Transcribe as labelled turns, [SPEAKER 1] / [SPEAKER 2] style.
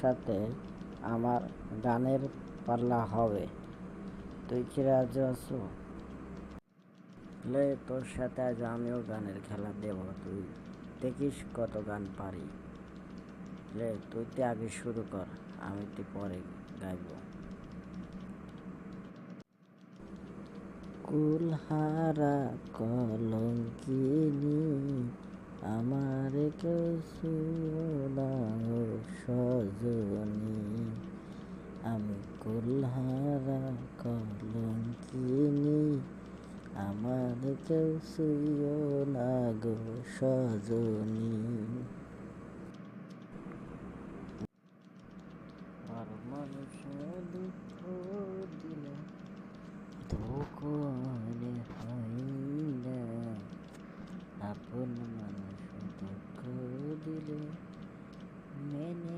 [SPEAKER 1] সাথে আমার গানের পাল্লা হবে। তুই কি রাজি লে, তোর সাথে আজ আমিও গানের খেলা দেব। তুই দেখিস কত গান পারি। লে, তুই তো আগে শুরু কর, আমি তো পরে গাইব। কুলহারা কলঙ্কিনী, আমার কেউ শুনা সজনী, আমি কুলহারা কলম কিনি আমার কেউ শুইও না গো সজনি। আর মানুষ দুঃখ দিলে ধোকলে আপন মানুষ দুঃখ দিলে মেনে